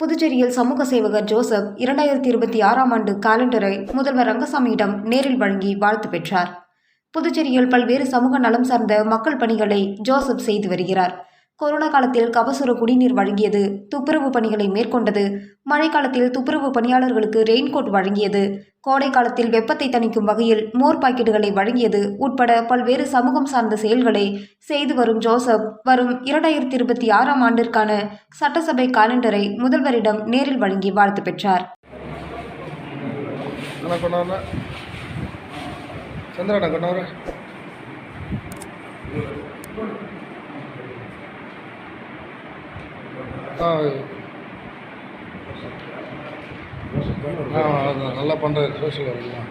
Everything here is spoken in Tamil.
புதுச்சேரியில் சமூக சேவகர் ஜோசப் இரண்டாயிரத்தி இருபத்தி ஆறாம் ஆண்டு காலண்டரை முதல்வர் ரங்கசாமியிடம் நேரில் வழங்கி வாழ்த்து பெற்றார். புதுச்சேரியில் பல்வேறு சமூக நலம் சார்ந்த மக்கள் பணிகளை ஜோசப் செய்து வருகிறார். கொரோனா காலத்தில் கபசுர குடிநீர் வழங்கியது. துப்புரவு பணிகளை மேற்கொண்டது. மழைக்காலத்தில் துப்புரவு பணியாளர்களுக்கு ரெயின்கோட் வழங்கியது. கோடை காலத்தில் வெப்பத்தை தணிக்கும் வகையில் மோர் பாக்கெட்டுகளை வழங்கியது உட்பட பல்வேறு சமூகம் சார்ந்த செயல்களை செய்து வரும் ஜோசப் வரும் இரண்டாயிரத்தி இருபத்தி ஆறாம் ஆண்டிற்கான சட்டசபை காலண்டரை முதல்வரிடம் நேரில் வழங்கி வாழ்த்து பெற்றார். அண்ணா நல்லா பண்ணுறது சோசியல் ஒர்க்லாம்